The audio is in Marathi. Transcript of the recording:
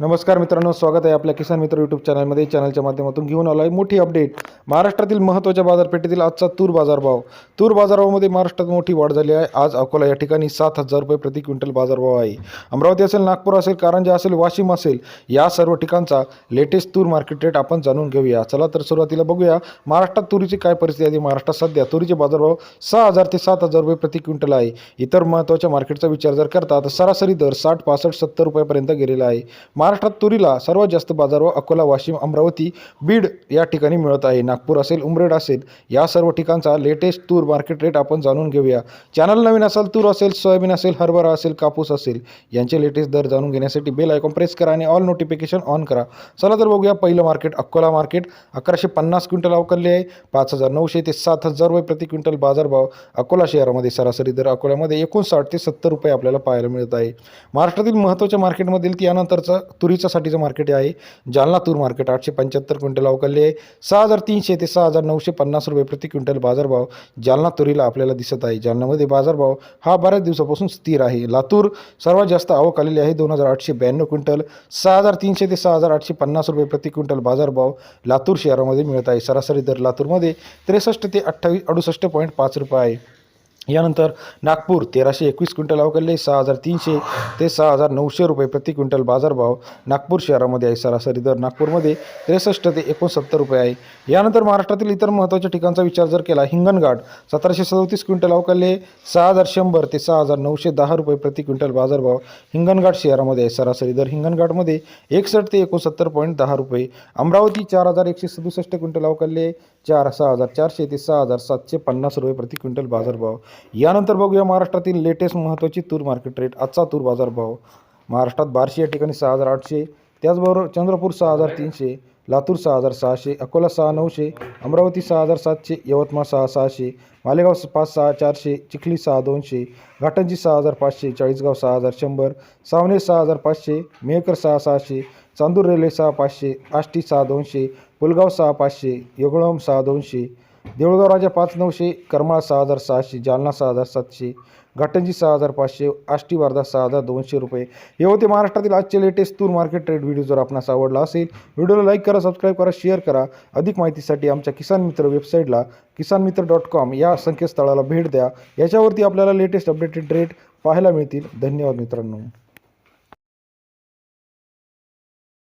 नमस्कार मित्रांनो स्वागत आहे आपल्या किसान मित्र यूट्यूब चॅनलमध्ये चॅनलच्या माध्यमातून घेऊन आलो आहे मोठी अपडेट महाराष्ट्रातील महत्त्वाच्या बाजारपेठेतील आजचा तूर बाजारभाव. तूर बाजारभावामध्ये महाराष्ट्रात मोठी वाढ झाली आहे. आज अकोला या ठिकाणी सात हजार रुपये प्रति क्विंटल बाजारभाव आहे. अमरावती असेल नागपूर असेल कारंजा असेल वाशिम असेल या सर्व ठिकाणचा लेटेस्ट तूर मार्केट रेट आपण जाणून घेऊया. चला तर सुरुवातीला बघूया महाराष्ट्रात तुरीची काय परिस्थिती आहे. महाराष्ट्रात सध्या तुरीचे बाजारभाव सहा हजार ते सात हजार रुपये प्रति क्विंटल आहे. इतर महत्त्वाच्या मार्केटचा विचार जर करता तर सरासरी दर साठ पासष्ट सत्तर रुपयापर्यंत गेलेला आहे. महाराष्ट्रात तुरीला सर्वात जास्त बाजारभाव अकोला वाशिम अमरावती बीड या ठिकाणी मिळत आहे. नागपूर असेल उमरेड असेल या सर्व ठिकाणचा लेटेस्ट तूर मार्केट रेट आपण जाणून घेऊया. चॅनल नवीन असेल तूर असेल सोयाबीन असेल हरभरा असेल कापूस असेल यांचे लेटेस्ट दर जाणून घेण्यासाठी बेल आयकॉन प्रेस करा आणि ऑल नोटिफिकेशन ऑन करा. चला तर बघूया पहिलं मार्केट अकोला मार्केट अकराशे पन्नास क्विंटल अवकलले आहे. पाच हजार नऊशे ते सात हजार रुपये प्रति क्विंटल बाजारभाव अकोला शहरामध्ये सरासरी दर अकोल्यामध्ये एकोणसाठ ते सत्तर रुपये आपल्याला पाहायला मिळत आहे. महाराष्ट्रातील महत्त्वाच्या मार्केटमधील त्यानंतरचं तुरीच्यासाठीचं मार्केट आहे. जालना तूर मार्केट आठशे पंच्याहत्तर क्विंटल अवकलले आहे. सहा हजार तीनशे ते सहा हजार नऊशे पन्नास रुपये प्रति क्विंटल बाजारभाव जालना तुरीला आपल्याला दिसत आहे. जालनामध्ये बाजारभाव हा बऱ्याच दिवसापासून स्थिर आहे. लातूर सर्वात जास्त आवक आलेली आहे दोन हजार आठशे ब्याण्णव क्विंटल. सहा हजार तीनशे ते सहा हजार आठशे पन्नास रुपये प्रति क्विंटल बाजारभाव लातूर शहरामध्ये मिळत आहे. सरासरी दर लातूरमध्ये त्रेसष्ट ते अठ्ठावीस अडुसष्ट पॉईंट पाच रुपये आहे. यानंतर नागपूर तेराशे एकवीस क्विंटल अवकलले सहा हजार तीनशे ते सहा हजार नऊशे रुपये प्रति क्विंटल बाजारभाव नागपूर शहरामध्ये आहे. सरासरी दर नागपूरमध्ये त्रेसष्ट ते एकोणसत्तर रुपये आहे. यानंतर महाराष्ट्रातील इतर महत्त्वाच्या ठिकाणचा विचार जर केला हिंगणघाट सतराशे सदोतीस क्विंटल अवकलले सहा हजार शंभर ते सहा हजार नऊशे दहा रुपये प्रति क्विंटल बाजारभाव हिंगणघाट शहरामध्ये आहे. सरासरी दर हिंगणघाटमध्ये एकसष्ट ते एकोणसत्तर पॉईंट दहा रुपये अमरावती चार हजार एकशे सदुसष्ट क्विंटल अवकलले चार सहा हजार चारशे ते सहा हजार सातशे पन्नास रुपये प्रति क्विंटल बाजारभाव यानंतर बघूया महाराष्ट्रातील लेटेस्ट महत्त्वाची तूर मार्केट रेट आजचा तूर बाजारभाव महाराष्ट्रात बार्शी या ठिकाणी सहा हजार आठशे त्याचबरोबर चंद्रपूर सहा हजार तीनशे लातूर सहा हजार सहाशे अकोला सहा नऊशे अमरावती सहा हजार सातशे यवतमाळ सहा सहाशे मालेगाव स- पाच सहा चारशे चिखली सहा दोनशे घाटंजी सहा हजार पाचशे चाळीसगाव सहा हजार शंभर सावनेर सहा हजार पाचशे मेहकर सहा सहाशे चांदूर रेल्वे सहा पाचशे आष्टी सहा दोनशे पुलगाव सहा पाचशे योगळम सहा दोनशे देऊळगाव राजा पाच नऊशे करमाळा सहा हजार सहाशे जालना सहा हजार सातशे घाटंजी सहा हजार पाचशे आष्टी वारदा सहा हजार दोनशे रुपये. हे होते महाराष्ट्रातील आजचे लेटेस्ट तूर मार्केट ट्रेड व्हिडिओ जर आपणास आवडला असेल व्हिडिओला लाईक करा सबस्क्राईब करा शेअर करा. अधिक माहितीसाठी आमच्या किसान मित्र वेबसाईटला किसान मित्र डॉट कॉम या संकेतस्थळाला भेट द्या. याच्यावरती आपल्याला लेटेस्ट अपडेटेड रेट पाहायला मिळतील. धन्यवाद मित्रांनो.